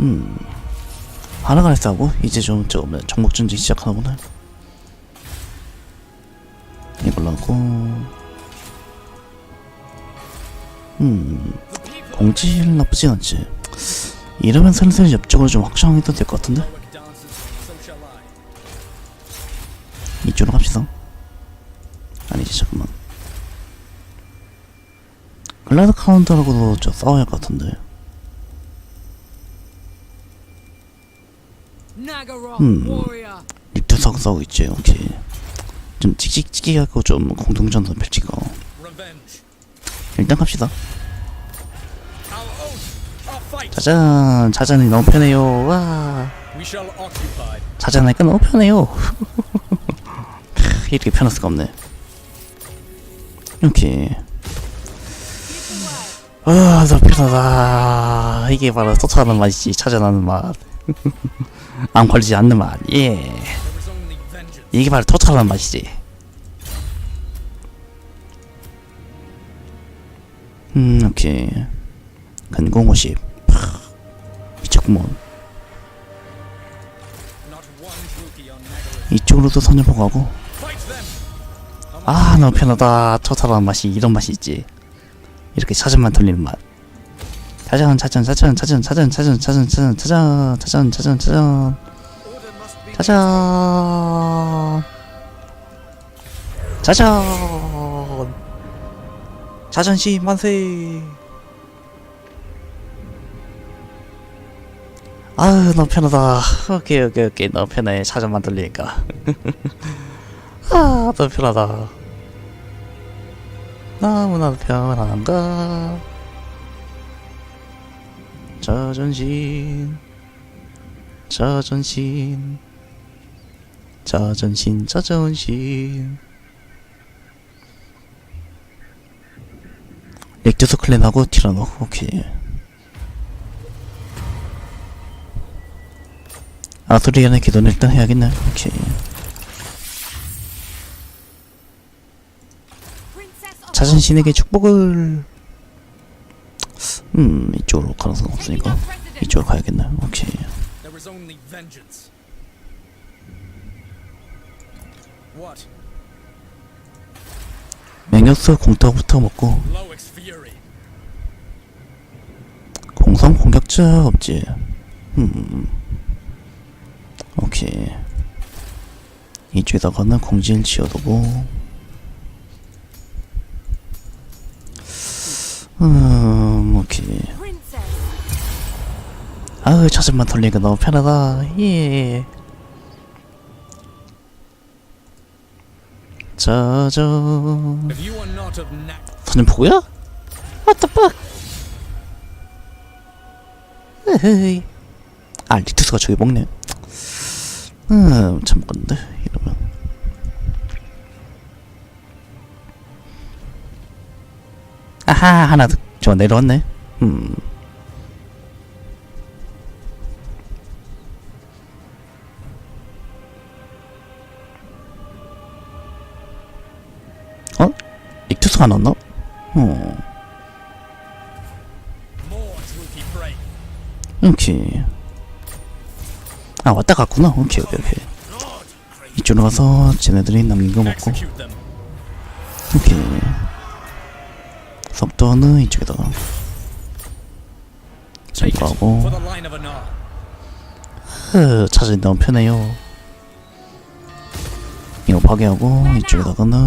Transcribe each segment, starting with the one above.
음. 하나가 했다고? 이제 좀, 저, 뭐, 정복전쟁 시작하는구나. 이걸로 하고. 음. 공질 나쁘진 않지. 이러면 슬슬 옆쪽으로 좀 확장해도 될 것 같은데? 이쪽으로 갑시다. 아니지, 잠깐만. 글라드 카운터라고도 저 싸워야 할 것 같은데. Warrior. 입투석 싸우고 있지, 오케이. 좀 찍찍찍하고 좀 공동전선 펼치고. 일단 갑시다. 짜잔, 짜잔이 너무 편해요. 와. 자자하니까 너무 편해요. 크, 이렇게 편할 수가 없네. 이렇게. 아, 더 편하다. 이게 바로 쫓아가는 맛이지. 찾아나는 맛. 안 걸리지 않는 맛. 예. 이게 바로 쫓아가는 맛이지. 음, 오케이. 근공 50. 미쳤구먼. 이쪽으로도 보고 가고. 아 너무 편하다 초탈한 맛이 이런 맛이 있지 이렇게 차전만 돌리는 맛 차전 차전 차전 차전 차전 차전 차전 차전 차전 Order must be. 차전 차전 자전시 만세 아유 너무 편하다 오케이 오케이 오케이 너무 편해 차전만 돌리니까 아 너무 편하다 너무나도 편한가 자존심 자존심 자존심 자존심. 렉투스 클랜하고 티라노 오케이. 아토리안의 기도는 일단 해야겠네. 오케이. 자신신에게 축복을 음 이쪽으로 가능성 없으니까. 이쪽으로 가야겠네 오케이? 맹역수 공터부터 먹고. 공성 공격자 없지. 음 오케이. 이쪽에다가는 공질 지어두고. 음 오케이 Princess. 아우 자전만 돌리니까 너무 편하다 예 of Nag, 선임포구야? What the fuck? 에헤이. 아, 리투스가 저기 먹네. 음, 참 건데, 이러면. 아하, 하나 더, 저 내려왔네. 음. 어? 리투스가 나왔나? 어. 오케이. 아 왔다 갔구나. 오케이 오케이 오케이. 이쪽으로 가서 쟤네들이 남긴 거 먹고. 오케이. 속도는 이쪽에다가. 점프하고. 흐, 차선이 너무 편해요. 이거 파괴하고 이쪽에다가는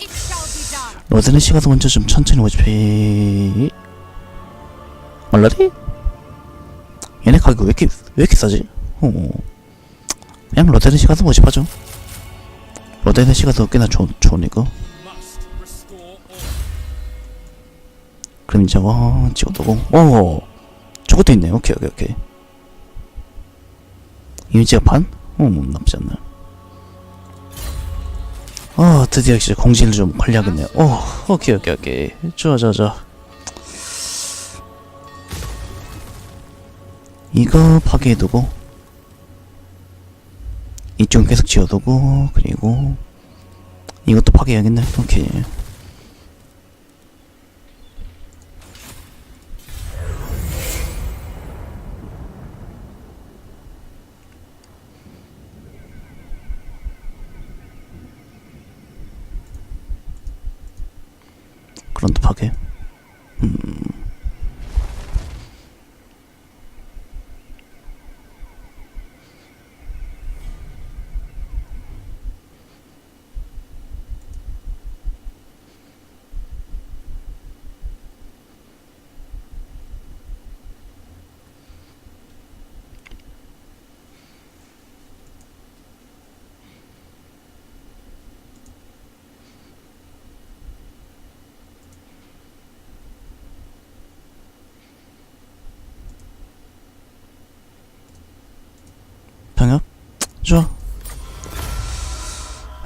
It shall be done. 로드는 시가서 먼저 좀 천천히 모집해. 말라리? 얘네 가격 왜 이렇게 왜 이렇게 싸지? 어. 그냥 로데는 시가서 모집하죠. 로데는 시가서 꽤나 좋, 좋으니까. 그럼 이제 와 찍어두고. 오, 저것도 있네. 오케이 오케이 오케이. 이미지가 반? 어, 나쁘지 않네. 아, 드디어 이제 공지를 좀 관리하겠네요. 오, 오케이 오케이 오케이. 좋아 좋아 좋아. 이거 파괴해두고 이쪽 계속 지어두고 그리고 이것도 파괴해야겠네. 오케이. আক্রান্ত থাকে 병역 좋아.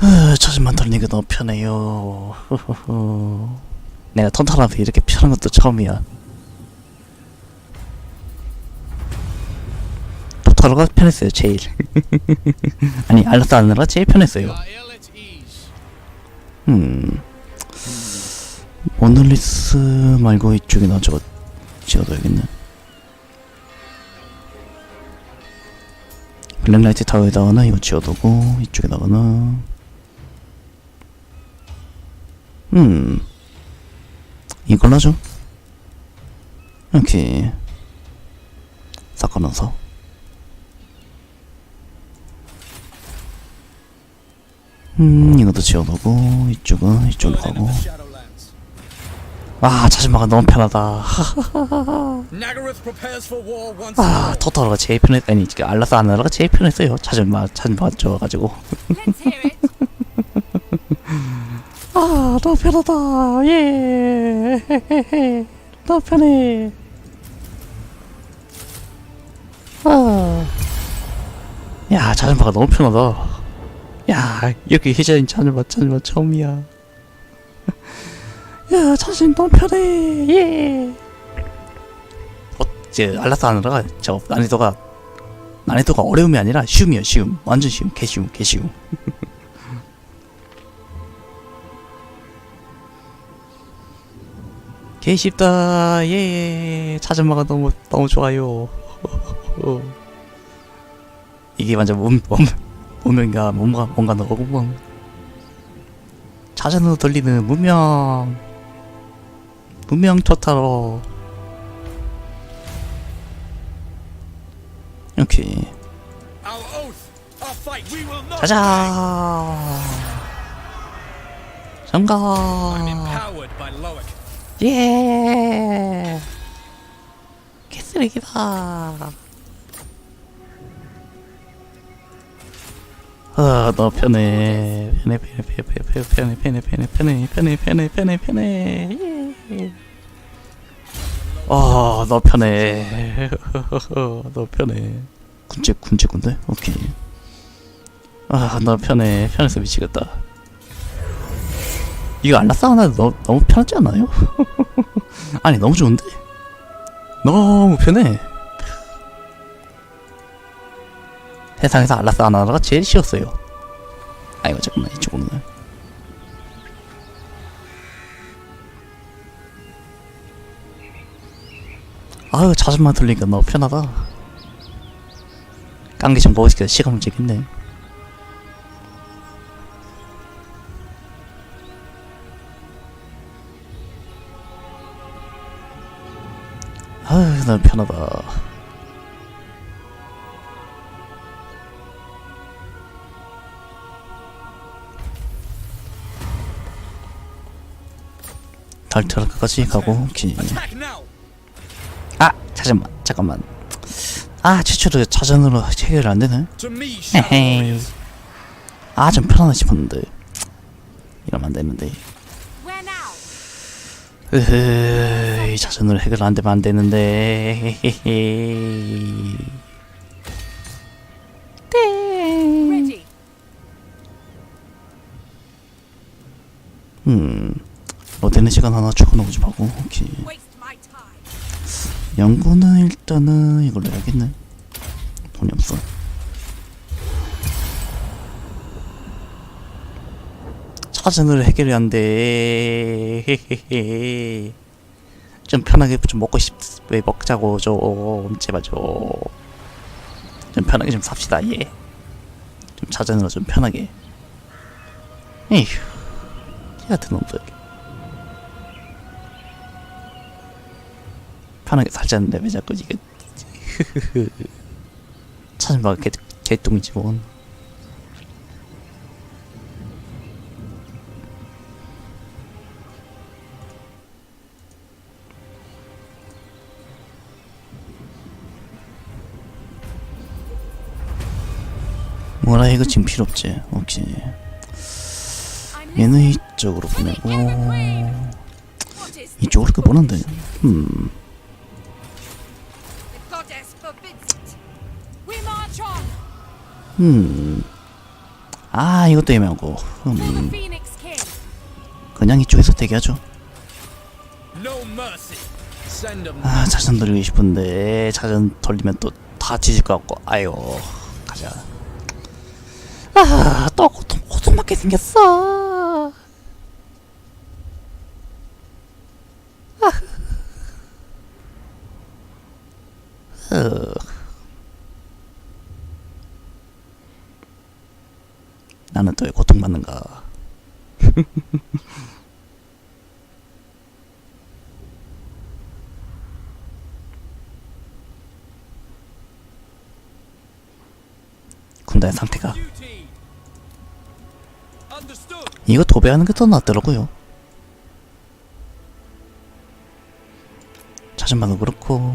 아, 자신만 돌리는 게 너무 편해요. 내가 턴탈하면서 이렇게 편한 것도 처음이야. 토타로가 편했어요 제일. 아니 알라스 하느라 제일 편했어요. 음. 모놀리스 말고 이쪽이나 저거 지어둬야겠네 블랙라이트 타워에다가는 이거 지어두고 이쪽에다가는 음. 이걸로 하죠. 이렇게. 섞어놔서. 음 이것도 지어두고 이쪽은 이쪽으로 가고. 아 자신마가 너무 편하다. 아. 토토로가 제일 편했 아니 알라스 아나라가 제일 편했어요. 자신마 자신마 좋아가지고. 아 너무 편하다. 예. 너무 편해. 아야 자전거가 너무 편하다. 야 이렇게 회전인 자전거 자전거 처음이야 야 자신 너무 편해. 예. 어, 이제 알라스 하느라가 저 난이도가 난이도가 어려움이 아니라 쉬움이야 쉬움. 완전 쉬움 개쉬움 개쉬움. 개 쉽다. 예 자전거가 너무 너무 좋아요. 이게 완전 몸, 몸 몸인가 뭔가 뭔가 너무 자전거 돌리는 문명 문명 토타로 not. 자자 Loic. 예 개쓰레기다 아, 너 편해. 편해, 편해, 편해, 편해, 편해, 편해, 편해, 편해, 편해, 편해, 편해. 예. 아, 너 편해. 너 편해. 군제, 군제, 군데? 오케이. 아, 너 편해. 편해서 미치겠다. 이거 알라스 하나 너, 너무 편하지 않아요? 아니, 너무 좋은데? 너무 편해. 세상에서 알라스 하나가 제일 쉬웠어요. 아이고 잠깐만 이쪽으로. 아유 자전만 돌리니까 너무 편하다. 깡기 좀 먹으니까 시간 문제겠네. 아유 너무 편하다. 달트라까지 가고 오케이. Now. 아 잠깐만 잠깐만 아 최초로 자전으로 해결 안 되네 To me, Shadow 헤헤이 Warriors. 아좀 편하나 싶었는데 이러면 안 되는데 Where now? 으흐 자전으로 해결 안 되면 안 되는데 헤헤헤. 음, 어되는 시간 하나 추가 넣고 좀 하고 오케이. 연구는 일단은 이걸로 해야겠네. 돈이 없어 해결이 안돼 헤헤헤 좀 편하게 좀 먹고 싶 왜 먹자고 좀 제발 좀 좀 편하게 좀 삽시다 예좀 차전으로 좀 편하게. 에휴. 이 같은 놈들 편하게 살자는데 왜 자꾸 이게 찾아봐 개 개똥이지 뭔. 뭐라 이거 지금 필요 없지. 오케이. 얘는. 이쪽으로 보내고 이쪽으로 그 보는데. 음. 음. 아, 이것도 애매하고. 음. 그냥 이쪽에서 대기하죠. 아, 자전 돌리고 싶은데 자전 돌리면 또 다 뒤질 것 같고. 아유, 가자. 아, 또 고통 고통 받게 생겼어. 아. 으. 나는 또 왜 고통받는가? 군다의 상태가. 이거 도배하는 게 더 낫더라고요. 자전방도 그렇고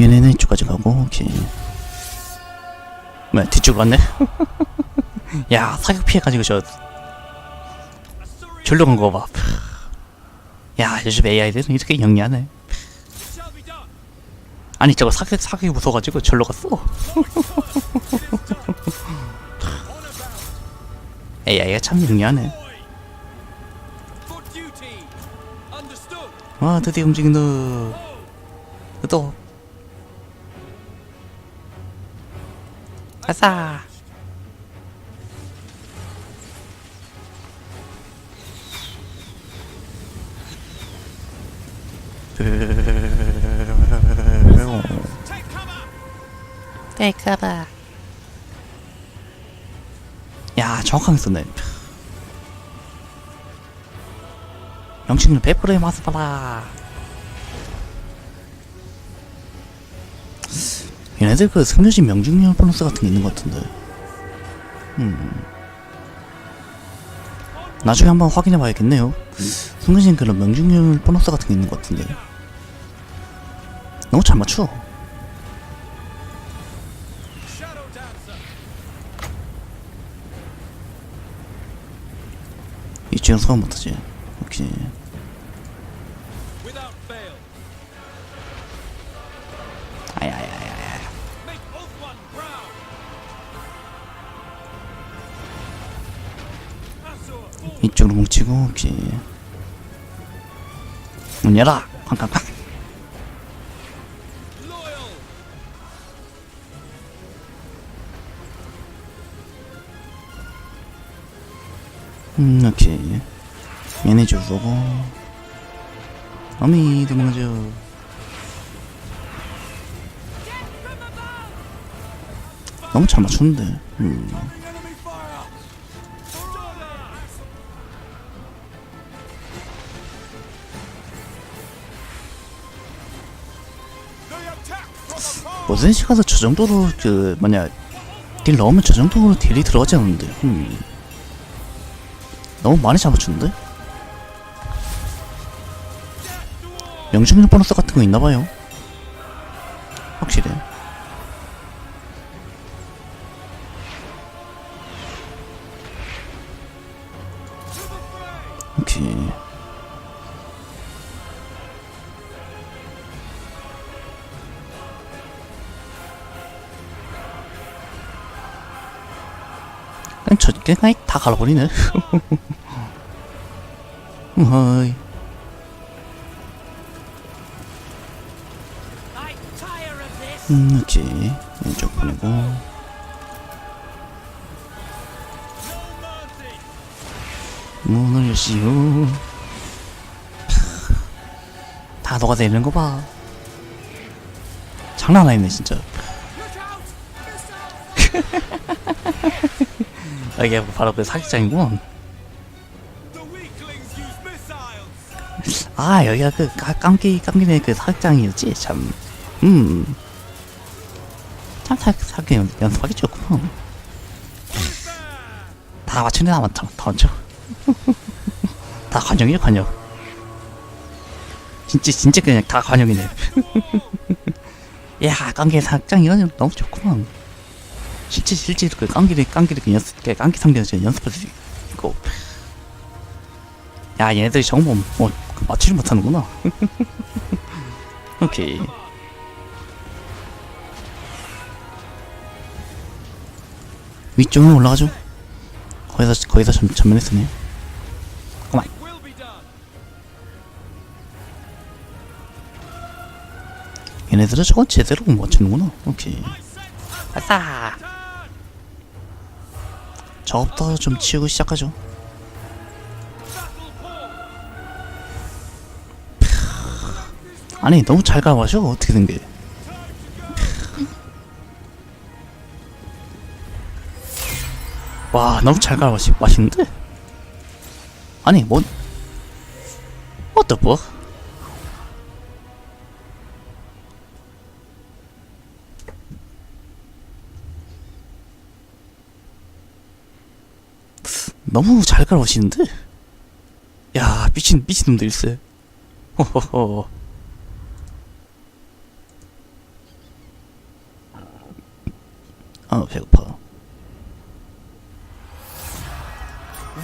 얘네는 이쪽까지 가고 오케이 왜 뒤쪽 갔네? 야 사격 피해가지고 저 졸려 간거 봐. 야 요즘 AI들은 이렇게 영리하네. 아니 저거 사격 사격이 무서워가지고 절로 갔어. AI가 참. Understood. 와 드디어 움직인다. Oh. 또. 아싸. Take 테이크바. 야 정확하게 썼네. 영식률 100%의 맛을 봐라. 얘네들 그 승려진 명중률 보너스 같은 게 있는 것 같은데. 음. 나중에 한번 확인해 봐야겠네요. 승려진 그런 명중률 보너스 같은 게 있는 것 같은데. 너무 잘 맞춰. 이쪽은 소화 못하지. 오케이. 아야야야야. 이쪽으로 뭉치고 오케이. 문 열어. 쾅쾅쾅. 음 오케이. 얘네 주소고. 어미 도망가죠. 너무 잘 맞추는데. 음. Enemy fire. They attack from afar. 모든 시 가서 저 정도로 그 뭐냐 딜 넣으면 저 정도로 딜이 들어가지 않는데. 음. 너무 많이 잡아주는데? 명중률 보너스 같은 거 있나봐요. 확실해. 저 그냥 다 갈아버리네. of this. 음, 오케이. 왼쪽 보내고. 문을 여시오. 다 녹아내리는 거 봐. 장난 아니네, 진짜. 아, 이게 바로 그 사기장이구먼. 아 여기가 그 까- 깜기 깜기네 그 사장이었지 참. 음. 참 사, 사기 연- 연습하기 좋구만. 다 맞추네 다 맞춰 다 맞춰. 다 관용이야 관용. 진짜 진짜 그냥 다 관용이네. 야 깜기 사장 이거 너무 좋구만. 실제 실제 그 깡기를 깡기를 그 연습 그 깡기 상대에서 연습할 수 있고. 야 얘네들이 정보 뭐그 맞추지 못하는구나. 오케이. 위쪽으로 올라가죠? 거기서 거기서 전, 전면했으네 그만. 얘네들은 저건 제대로 못 맞추는구나. 오케이. 아싸 저부터 좀 치우고 시작하죠. 아니 너무 잘 가마셔 어떻게 된게. 와 너무 잘 가마시 맛있는데? 아니 뭔 What the fuck 너무 잘 가마시는데? 야 미친 미친 놈들 있어 호호호. 아 배고파.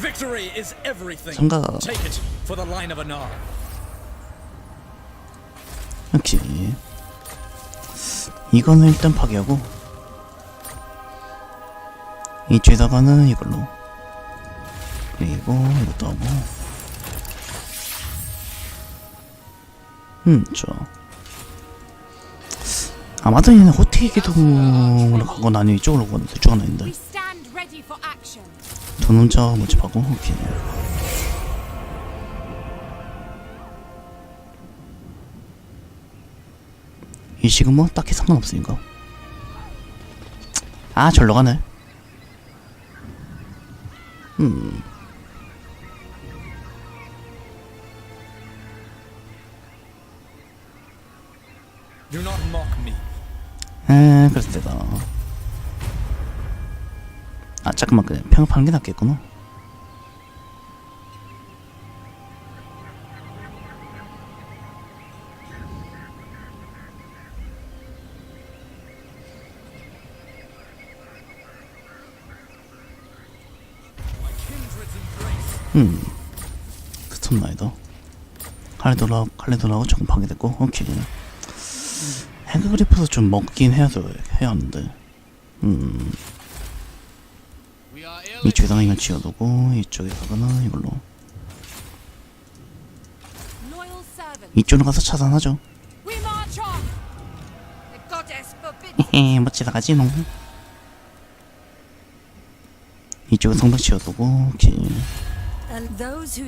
Victory is everything. 참가. Take it for the line of Anar. 오케이. 이거는 일단 파괴하고 이쪽에다가는 이걸로 그리고 이것도 하고. 음 좋아 아마도 얘는 호텔 기둥으로 가거나 아니면 이쪽으로 stand ready for action. 돈 혼자 모집하고 오케이 이 식은 뭐 딱히 상관없으니까. 아 절로 가네. 음 에, 그랬을 때다. 아, 잠깐만, 그냥 평파는 게 낫겠구나. 음, 스톤 라이더. 칼레도라, 칼레도라고 조금 파괴됐고, 오케이. 해그그리프도 좀 먹긴 해야 돼, 해야 하는데. 음. 이쪽에다가 이건 지어두고, 이쪽에다가는 이걸로. 이쪽으로 가서 차단하죠. 헤헤, 멋지다 가지, 농. 이쪽에 성벽 지어두고, 오케이. Always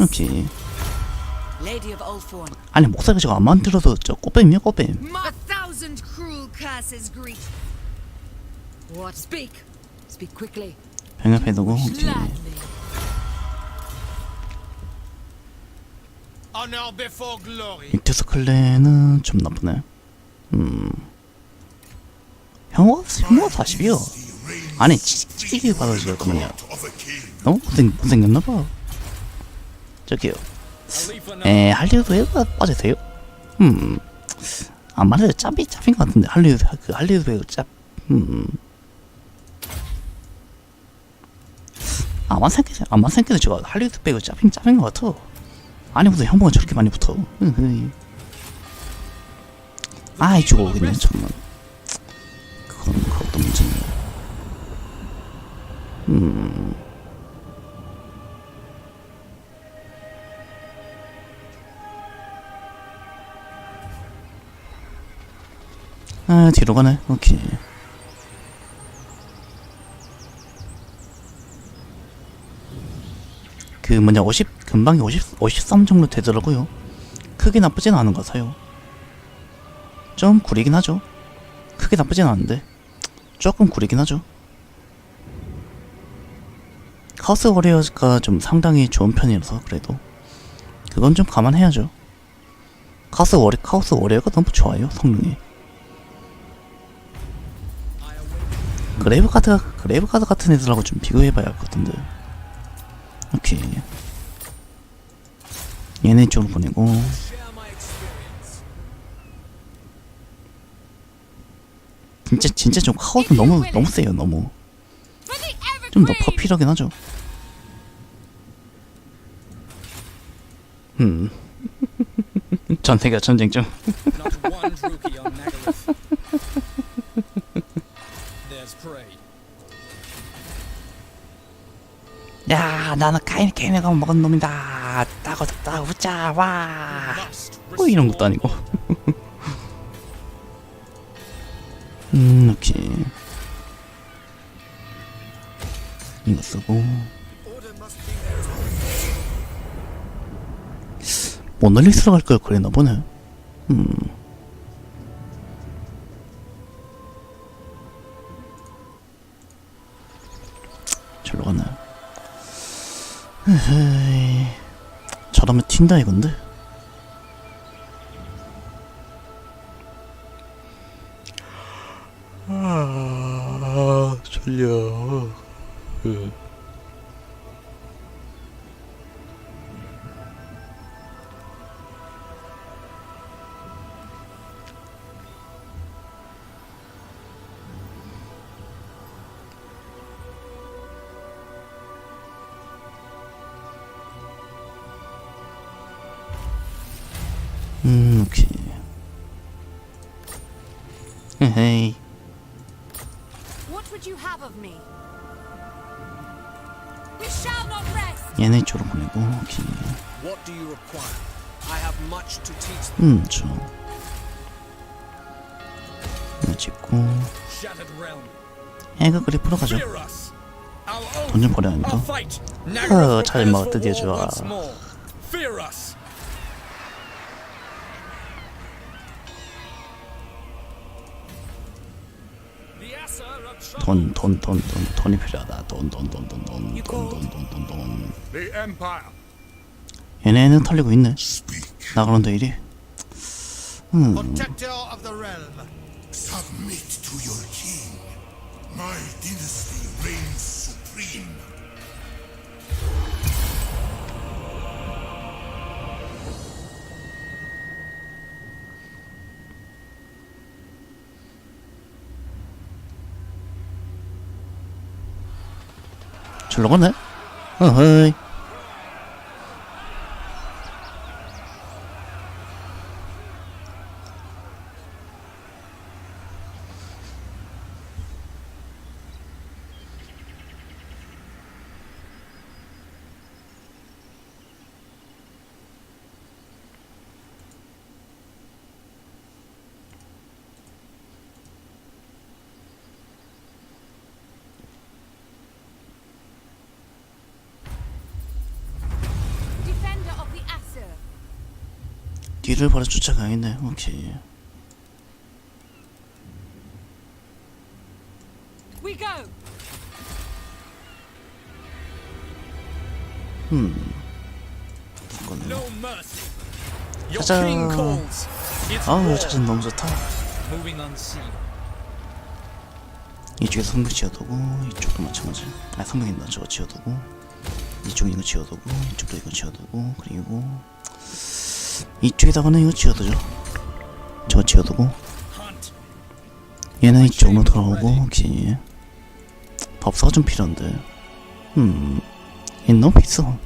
오케이. Lady of Oldthorn. 아니, 목사가 저거 안 만들어도 저 꽃뱀이야, 꽃뱀. A thousand cruel curses greet. What? Speak. Speak quickly. 병합해두고, 오케이. Gladly. Honor before glory. 익투스 클레는 좀 나쁘네. 음. 형호, 형호 40이요. 아니, 찌찌개 받아줄 거면요. 너무 못생, 못생겼나봐. 저기요. 에, 할리우드 배우가 빠져세요? 음. 안 말해도 짭이 짭인 것 같은데, 할리우드, 그 할리우드 배우 짭. 음. 아 만 생각해, 아만 생각해도 저거 할리우드 배우 짭인 짭인 것 같아. 아니, 무슨 형보가 저렇게 많이 붙어. 으흐이. 아, 이쪽 오겠네, 정말. 그건, 그것도 문제네. 음. 아, 뒤로 가네. 오케이. 그 뭐냐 50 금방이 50 53 정도 되더라고요. 크게 나쁘진 않은 것 같아요. 좀 구리긴 하죠. 크게 나쁘진 않은데 조금 구리긴 하죠. 카우스 워리어가 좀 상당히 좋은 편이라서 그래도 그건 좀 감안해야죠. 카우스 워리 카우스 워리어가 너무 좋아요 성능이. 그레이브 카드 그레이브 카드 같은 애들하고 좀 비교해봐야 할 것 같은데. 오케이. 얘네 쪽으로 보내고 진짜 진짜 좀 카우스 너무 너무 세요 너무 좀 더! 퍼필하긴 하죠. 음. 전태가 전쟁 중. 야 나는 카인 가면 먹은 놈이다. 따고 따고 붙자 와. Must 뭐 이런 것도 아니고. 음 오케이. 이거 쓰고. 모널리스로 갈걸 그랬나 보네. 음. 에헤이. 저러면 튄다 이건데. 아, 졸려. 음, 얘네 쪽으로 보내고 오케이. 음, 저. 이거 찍고. 애가 그래 풀어가죠? 돈 좀 버려야 한다 어, 차를 먹어 드디어 좋아. 돈, 돈, 돈, 돈, 돈이 필요하다. 돈, 돈, 돈, 돈, 돈, 돈, 돈, 돈, 돈, 돈. The Empire. 얘네는 털리고 있네. 나가는데 이리. 음, Protector of the realm. Submit to your king. My dynasty reigns supreme. 잘 나갔네. 어허이. 뒤를 바로 쫓아가야겠네. 오케이. We go! 음. calls. It's 아우. 자전 너무 좋다. 이쪽에서 성벽 지어두고 이쪽도 마찬가지 아 성벽 있나 저거 지어두고 이쪽 이거 지어두고 이쪽도 이거 지어두고 그리고 이쪽에다가는 이거 지어두죠. 저거 지어두고. 얘는 이쪽으로 돌아오고 오케이 법사가 좀 필요한데. 음얘 너무 비싸.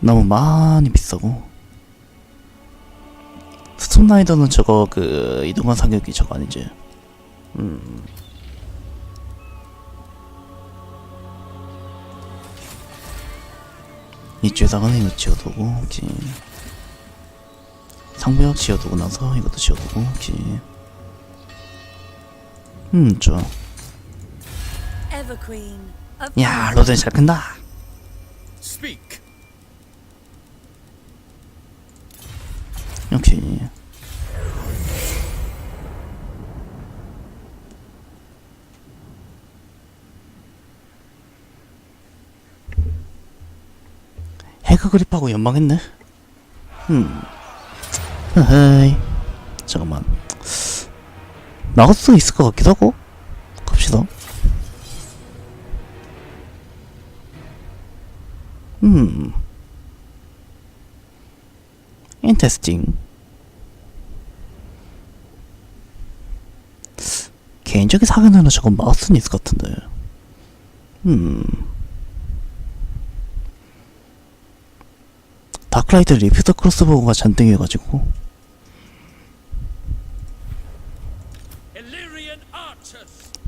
너무 많이 비싸고. 스톰라이더는 저거 그 이동한 사격이 저거 아니지? 음. 이쪽에다가는 이거 지어두고 오케이 상부역 지어두고 나서 이것도 지어두고 오케이 음 좋아. 야 로덴 잘 큰다. 오케이 해그 그립하고 연방했네? 음. 헤헤이. 잠깐만. 나갈 수 있을 것 같기도 하고. 갑시다. 음. 인테스팅. 개인적인 사견으로 저건 마우스는 있을 것 같은데. 음. 다크라이트 리피터 크로스보우가 잔뜩 해가지고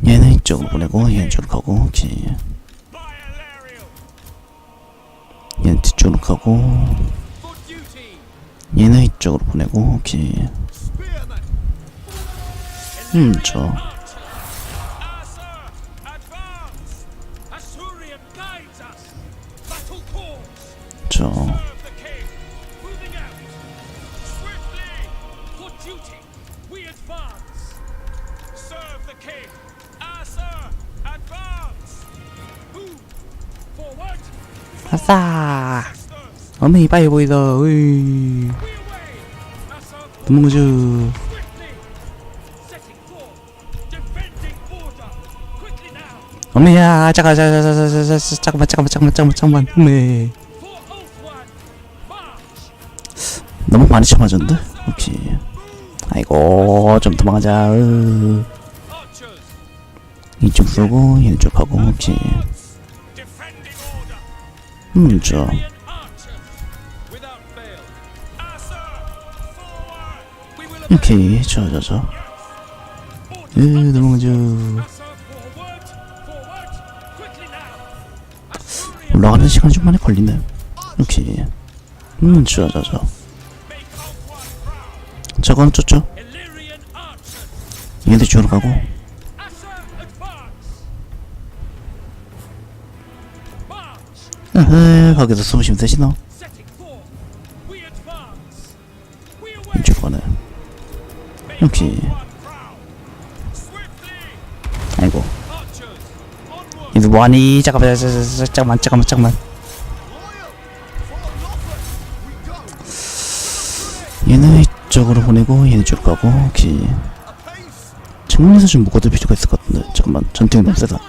얘는 이쪽으로 보내고 얘는 이쪽으로 가고 오케이. 얘는 뒤쪽으로 가고. 얘는 이쪽으로 보내고 오케이. 음저. 저. 아싸. 어메이 빨리 보이다 으이. 도망가죠. 어메야 잠깐 잠깐 잠깐 잠깐 잠깐만 잠깐만 잠깐만 잠깐만 One. March. 너무 많이 쳐맞았는데 오케이 아이고 좀 도망가자 으. 이쪽 쏘고 얘는 쪽 가고 오케이. Obey. 오케이 으 forward. Forward. Quickly now. Asurian. 올라가는 시간이 좀 많이 걸리네 오케이 음 좋아 좋아 좋아. 저건 쫓죠. 얘도 쪽으로 가고 으흐 거기서 되시나 forth. We advance. We away. 이쪽 가네. Swiftly. 아이고. 얘도 뭐하니 잠깐만 잠깐만 잠깐만 잠깐만 얘는 이쪽으로 보내고 얘는 이쪽으로 가고 오케이 정면에서 좀 묶어둘 필요가 있을 것 같은데 잠깐만 전투이 너무 세다